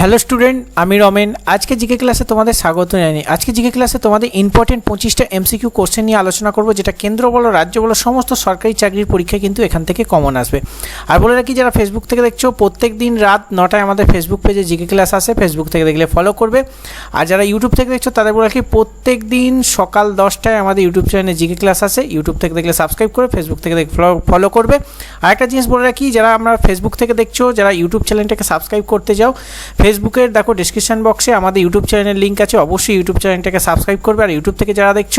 Hello student, আমি রমেন। আজকে GK ক্লাসে তোমাদের স্বাগত জানাই। আজকে জিকে ক্লাসে তোমাদের ইম্পর্টেন্ট পঁচিশটা এমসিকিউ কোশ্চেন নিয়ে আলোচনা করব, যেটা কেন্দ্র বলো, রাজ্য বলো, সমস্ত সরকারি চাকরির পরীক্ষায় কিন্তু এখান থেকে কমন আসবে। আর বলে রাখি, যারা ফেসবুক থেকে দেখছ প্রত্যেক দিন রাত নটায় আমাদের ফেসবুক পেজে জিকে ক্লাস আসে ফেসবুক থেকে দেখলে ফলো করবে। আর যারা ইউটিউব থেকে দেখছ, তাদের বলে রাখি প্রত্যেক দিন সকাল দশটায় আমাদের ইউটিউব চ্যানেলে জিকে ক্লাস আসে। ইউটিউব থেকে দেখলে সাবস্ক্রাইব করে ফেসবুক থেকে দেখে ফলো করবে। আর একটা জিনিস বলে রাখি, যারা আমরা ফেসবুক থেকে দেখছ, যারা ইউটিউব চ্যানেলটাকে সাবস্ক্রাইব করতে যাও ফেসবুকের দেখো ডিসক্রিপশন বক্সে আমাদের ইউটিউব চ্যানেলের লিঙ্ক আছে। অবশ্যই ইউটিউব চ্যানেলটাকে সাবস্ক্রাইব করবে আর ইউটিউব থেকে যারা দেখছ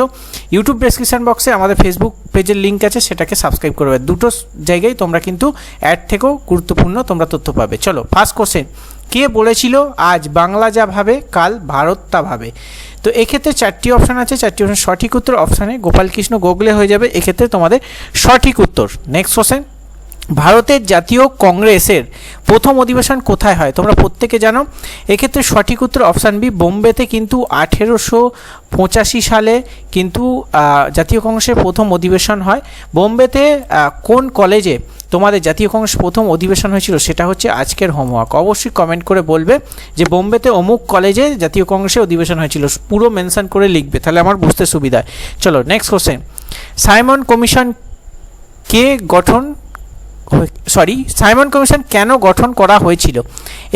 ইউটিউব ডিসক্রিপশন বক্সে আমাদের ফেসবুক পেজের লিঙ্ক আছে, সেটাকে সাবস্ক্রাইব করবে। দুটো জায়গায় তোমরা কিন্তু অ্যাড থেকেও গুরুত্বপূর্ণ তোমরা তথ্য পাবে। চলো ফার্স্ট কোশ্চেন কে বলেছিল আজ বাংলা যা ভাবে, কাল ভারত তা ভাবে? তো এক্ষেত্রে চারটি অপশান আছে, চারটি অপশান সঠিক উত্তর। অপশানে গোপালকৃষ্ণ গোগলে হয়ে যাবে। এক্ষেত্রে তোমাদের সঠিক উত্তর। নেক্সট কোশ্চেন ভারতের জাতীয় কংগ্রেসের প্রথম অধিবেশন কোথায় হয়? তোমরা প্রত্যেকে জানো। এক্ষেত্রে সঠিক উত্তর অপশান বি, বোম্বেতে কিন্তু আঠেরোশো পঁচাশি সালে কিন্তু জাতীয় কংগ্রেসের প্রথম অধিবেশন হয়। বোম্বেতে কোন কলেজে তোমাদের জাতীয় কংগ্রেস প্রথম অধিবেশন হয়েছিল সেটা হচ্ছে আজকের হোমওয়ার্ক। অবশ্যই কমেন্ট করে বলবে যে বোম্বেতে অমুক কলেজে জাতীয় কংগ্রেসে অধিবেশন হয়েছিল। পুরো মেনশন করে লিখবে, তাহলে আমার বুঝতে সুবিধা চলো নেক্সট কোশ্চেন সাইমন কমিশন কে গঠন সরি সাইমন কমিশন কেন গঠন করা হয়েছিল?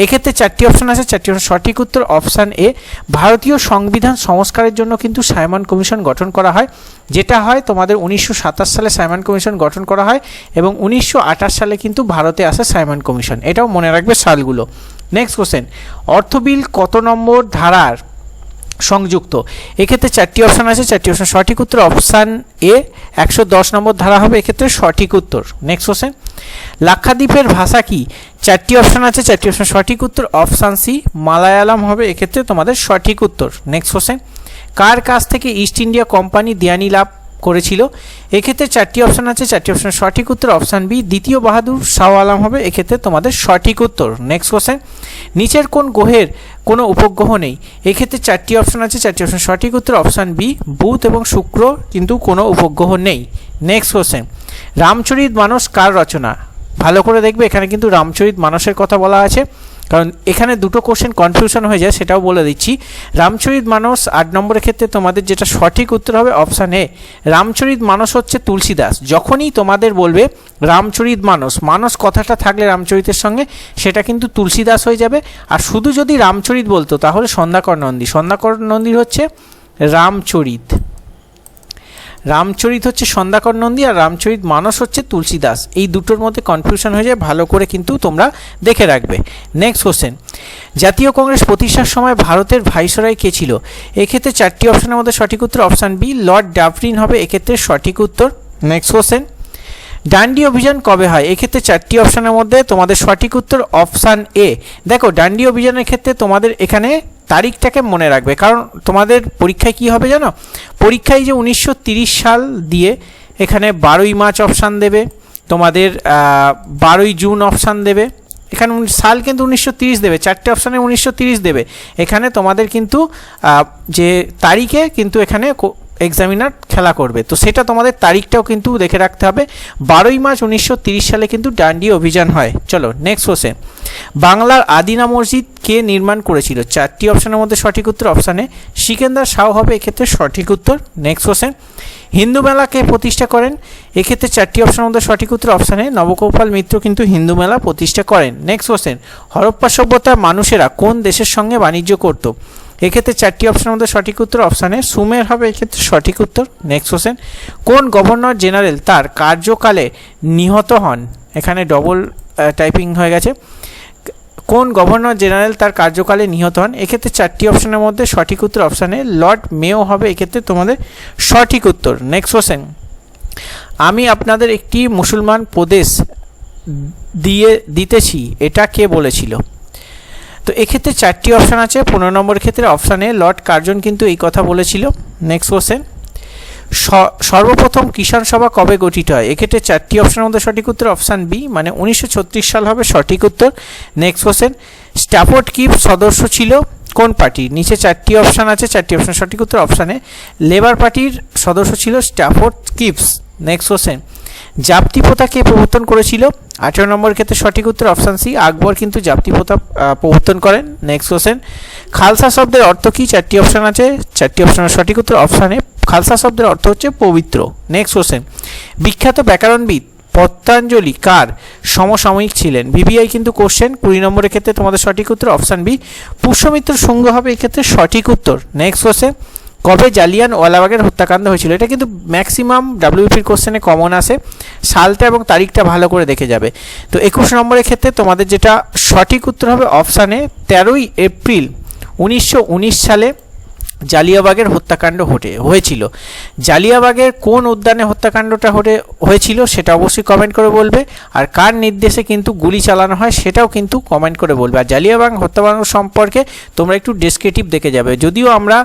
এক্ষেত্রে চারটি অপশন আছে, চারটি সঠিক উত্তর অপশান এ ভারতীয় সংবিধান সংস্কারের জন্য কিন্তু সাইমন কমিশন গঠন করা হয়। যেটা হয়, তোমাদের উনিশশো সাতাশ সালে সাইমন কমিশন গঠন করা হয় এবং উনিশশো আঠাশ সালে কিন্তু ভারতে আসে সাইমন কমিশন এটাও মনে রাখবে সালগুলো। নেক্সট কোশ্চেন অর্থ বিল কত নম্বর ধারার সংযুক্ত। এক্ষেত্রে চারটি অপশান আছে, চারটি অপশান সঠিক উত্তর অপশান এ একশো দশ নম্বর ধারা হবে এক্ষেত্রে সঠিক উত্তর। নেক্সট কোশ্চেন লাক্ষাদ্বীপের ভাষা কি? চারটি অপশান আছে, চারটি অপশান সঠিক উত্তর অপশান সি মালায়ালাম হবে এক্ষেত্রে তোমাদের সঠিক উত্তর। নেক্সট কোশ্চেন কার কাছ থেকে ইস্ট ইন্ডিয়া কোম্পানি দেয়ানি লাভ করেছিল? এক্ষেত্রে চারটি অপশান আছে, চারটি অপশান সঠিক উত্তর অপশান বি দ্বিতীয় বাহাদুর শাহ আলম হবে এক্ষেত্রে তোমাদের সঠিক উত্তর। নেক্সট কোশ্চেন নিচের কোন গ্রহের কোনো উপগ্রহ নেই। এক্ষেত্রে চারটি অপশান আছে। চারটি অপশান সঠিক উত্তর অপশান বি বুধ এবং শুক্র, কিন্তু কোনো উপগ্রহ নেই। নেক্সট কোশ্চেন রামচরিত মানস কার রচনা? ভালো করে দেখবে, এখানে কিন্তু রামচরিত মানসের কথা বলা আছে। কারণ এখানে দুটো কোশ্চেন কনফিউশন হয়ে যায়, সেটাও বলে দিচ্ছি। রামচরিত মানস, আট নম্বরের ক্ষেত্রে তোমাদের যেটা সঠিক উত্তর হবে অপশান এ রামচরিত মানস হচ্ছে তুলসীদাস। যখনই তোমাদের বলবে রামচরিত মানস মানস কথাটা থাকলে রামচরিতের সঙ্গে, সেটা কিন্তু তুলসীদাস হয়ে যাবে। আর শুধু যদি রামচরিত বলতো, তাহলে সন্ধ্যাকর নন্দী। সন্ধ্যাকর নন্দীর হচ্ছে রামচরিত। রামচরিত হচ্ছে সন্ধ্যাকর নন্দী আর রামচরিত মানস হচ্ছে তুলসীদাস। এই দুটোর মধ্যে কনফিউশন হয়ে যায়, ভালো করে কিন্তু তোমরা দেখে রাখবে। নেক্সট কোশ্চেন জাতীয় কংগ্রেস প্রতিষ্ঠার সময় ভারতের ভাইসরয় কে ছিল? এক্ষেত্রে চারটি অপশনের মধ্যে সঠিক উত্তর অপশান বি লর্ড ডাফরিন হবে, এক্ষেত্রে সঠিক উত্তর। নেক্সট কোশ্চেন ডান্ডি অভিযান কবে হয়? এক্ষেত্রে চারটি অপশানের মধ্যে তোমাদের সঠিক উত্তর অপশান এ দেখো, ডান্ডি অভিযানের ক্ষেত্রে তোমাদের এখানে তারিখটাকে মনে রাখবে। কারণ তোমাদের পরীক্ষায় কি হবে জানো? পরীক্ষায় যে উনিশশো সাল দিয়ে এখানে বারোই মার্চ অপশান দেবে, তোমাদের বারোই জুন অপশান দেবে। এখানে সাল কিন্তু উনিশশো দেবে, চারটে অপশানে উনিশশো দেবে। এখানে তোমাদের কিন্তু যে তারিখে কিন্তু এখানে এক্সামিনার খেলা করবে। তো সেটা তোমাদের তারিখটাও কিন্তু দেখে রাখতে হবে। বারোই মার্চ উনিশশো সালে কিন্তু ডান্ডি অভিযান হয়। চলো নেক্সট কোশ্চেন বাংলার আদিনা মসজিদ কে নির্মাণ করেছিল? চারটি অপশানের মধ্যে সঠিক উত্তর অপশানে সিকেন্দার শাহ হবে, এক্ষেত্রে সঠিক উত্তর নেক্সট কোশ্চেন হিন্দু মেলা কে প্রতিষ্ঠা করেন? এক্ষেত্রে চারটি অপশানের মধ্যে সঠিক উত্তর অপশানে নবগোপাল মিত্র কিন্তু হিন্দু মেলা প্রতিষ্ঠা করেন। নেক্সট কোশ্চেন হরপ্পা সভ্যতার মানুষেরা কোন দেশের সঙ্গে বাণিজ্য করত? এক্ষেত্রে চারটি অপশানের মধ্যে সঠিক উত্তর অপশানে সুমের হবে এক্ষেত্রে সঠিক উত্তর নেক্সট কোশ্চেন কোন গভর্নর জেনারেল তার কার্যকালে নিহত হন? এখানে ডবল টাইপিং হয়ে গেছে। কোন গভর্নর জেনারেল তার কার্যকালে নিহত হন? এক্ষেত্রে চারটি অপশনের মধ্যে সঠিক উত্তর অপশানে লর্ড মেও হবে, এক্ষেত্রে তোমাদের সঠিক উত্তর। নেক্সট কোশ্চেন আমি আপনাদের একটি মুসলমান প্রদেশ দিয়ে, দিতেছি, এটা কে বলেছিল? তো এক্ষেত্রে চারটি অপশান আছে। পনেরো নম্বর ক্ষেত্রে অপশানে লর্ড কার্জন কিন্তু এই কথা বলেছিল। নেক্সট কোশ্চেন সর্বপ্রথম কিষাণ সভা কবে গঠিত হয়? এক্ষেত্রে চারটি অপশনের মধ্যে সঠিক উত্তর অপশান বি মানে উনিশশো ছত্রিশ সাল হবে সঠিক উত্তর। নেক্সট কোশ্চেন স্ট্যাফোর্ড কিপ সদস্য ছিল কোন পার্টি? নিচে চারটি অপশান আছে, চারটি অপশান সঠিক উত্তর অপশানে লেবার পার্টির সদস্য ছিল স্ট্যাফোর্ড কিপস নেক্সট কোশ্চেন জাপ্তি প্রথা কে প্রবর্তন করেছিল? আঠেরো নম্বর ক্ষেত্রে সঠিক উত্তর অপশান সি, আকবর কিন্তু জাপ্তি প্রথা প্রবর্তন করেন। নেক্সট কোশ্চেন খালসা শব্দের অর্থ কি? চারটি অপশান আছে। চারটি অপশানের সঠিক উত্তর অপশানে খালসা শব্দের অর্থ হচ্ছে পবিত্র। নেক্সট কোশ্চেন বিখ্যাত ব্যাকরণবিদ পত্তাঞ্জলি কার? সমসাময়িক ছিলেন। ভিভিআই কিন্তু কোশ্চেন কুড়ি নম্বরের ক্ষেত্রে তোমাদের সঠিক উত্তর অপশান বি, পুষ্যমিত্র শুঙ্গ হবে এক্ষেত্রে সঠিক উত্তর। নেক্সট কোশ্চেন কবে জালিয়ান ওয়ালাবাগের হত্যাকাণ্ড হয়েছিল? এটা কিন্তু ম্যাক্সিমাম ডাব্লিউপির কোশ্চেনে কমন আসে সালটা এবং তারিখটা ভালো করে দেখে যাবে। তো একুশ নম্বরের ক্ষেত্রে তোমাদের যেটা সঠিক উত্তর হবে অপশানে তেরোই এপ্রিল উনিশশো উনিশ সালে জালিয়াবাগের হত্যাকাণ্ড ঘটে, হয়েছিল। জালিয়াবাগের কোন উদ্যানে হত্যাকাণ্ডটা ঘটে, হয়েছিল সেটা অবশ্যই কমেন্ট করে বলবে। আর কার নির্দেশে কিন্তু গুলি চালানো হয় সেটাও কিন্তু কমেন্ট করে বলবে। আর জালিয়াবাগ হত্যাকাণ্ড সম্পর্কে তোমরা একটু ডেসক্রিপটিভ দেখে যাবে। যদিও আমরা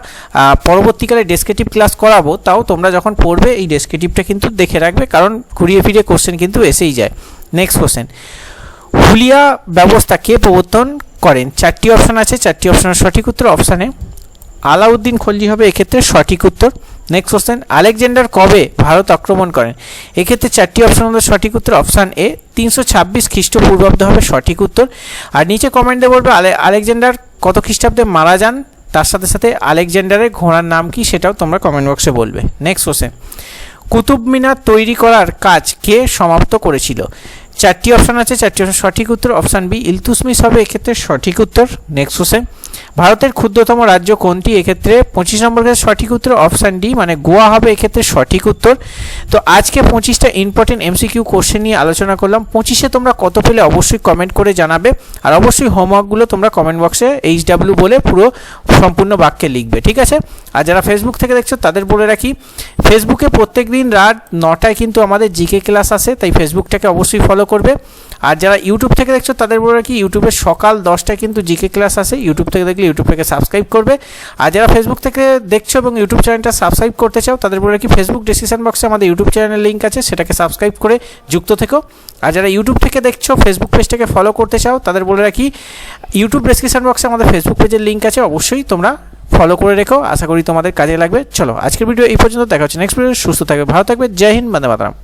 পরবর্তীকালে ডেসক্রিপটিভ ক্লাস করাবো, তাও তোমরা যখন পড়বে এই ডেসক্রিপটিভটা কিন্তু দেখে রাখবে, কারণ ঘুরিয়ে ফিরে কোশ্চেন কিন্তু এসেই যায়। নেক্সট কোশ্চেন হুলিয়া ব্যবস্থা কে প্রবর্তন করেন? চারটি অপশন আছে, চারটি অপশনের সঠিক উত্তর অপশানে আলাউদ্দিন খলজি হবে এক্ষেত্রে সঠিক উত্তর। নেক্সট কোশ্চেন আলেকজান্ডার কবে ভারত আক্রমণ করেন এক্ষেত্রে চারটি অপশন হলো সঠিক উত্তর অপশান এ তিনশো ছাব্বিশ খ্রিস্টপূর্বাব্দ হবে সঠিক উত্তর। আর নিচে কমেন্টে বলবে আলে আলেকজান্ডার কত খ্রিস্টাব্দে মারা যান? তার সাথে সাথে আলেকজান্ডারের ঘোড়ার নাম কি সেটাও তোমরা কমেন্ট বক্সে বলবে। নেক্সট কোশ্চেন কুতুব মিনার তৈরি করার কাজ কে সমাপ্ত করেছিল? চারটি অপশন আছে, চারটি অপশন সঠিক উত্তর অপশান বি ইলতুসমিস হবে এক্ষেত্রে সঠিক উত্তর। নেক্সট কোশ্চেন ভারতের ক্ষুদ্রতম রাজ্য কোনটি? এক্ষেত্রে পঁচিশ নম্বর ক্ষেত্রে সঠিক উত্তর অপশান ডি মানে গোয়া হবে এক্ষেত্রে সঠিক উত্তর। তো আজকে পঁচিশটা ইম্পর্টেন্ট এমসিকিউ কোশ্চেন নিয়ে আলোচনা করলাম। পঁচিশে তোমরা কত পেলে অবশ্যই কমেন্ট করে জানাবে। আর অবশ্যই হোমওয়ার্কগুলো তোমরা কমেন্ট বক্সে এইচ ডাব্লিউ বলে পুরো সম্পূর্ণ বাক্যে লিখবে, ঠিক আছে? আর যারা ফেসবুক থেকে দেখছ, তাদের বলে রাখি ফেসবুকে প্রত্যেক দিন রাত নটায় কিন্তু আমাদের জিকে ক্লাস আসে, তাই ফেসবুকটাকে অবশ্যই ফলো করবে। আর যারা ইউটিউব থেকে দেখছ, তাদের বলে রাখি ইউটিউবে সকাল দশটায় কিন্তু জিকে ক্লাস আসে ইউটিউব থেকে দেখলে ইউটিউব থেকে সাবস্ক্রাইব করবে। আর যারা ফেসবুক থেকে দেখছ এবং ইউটিউব চ্যানেলটা সাবস্ক্রাইব করতে চাও, তাদের বলে রাখি ফেসবুক ডিসক্রিপশন বক্সে আমাদের ইউটিউব চ্যানেলের লিঙ্ক আছে, সেটাকে সাবস্ক্রাইব করে যুক্ত থেকো। আর যারা ইউটিউব থেকে দেখছ ফেসবুক পেজটাকে ফলো করতে চাও, তাদের বলে রাখি ইউটিউব ডিসক্রিপশন বক্সে আমাদের ফেসবুক পেজের লিঙ্ক আছে, অবশ্যই তোমরা ফলো করে রেখো। আশা করি তোমাদের কাজে লাগবে। চলো, আজকের ভিডিও এই পর্যন্ত, দেখা হচ্ছে নেক্সট ভিডিও সুস্থ থাকবে, ভালো থাকবে। জয় হিন্দ, বন্দে মাতরম।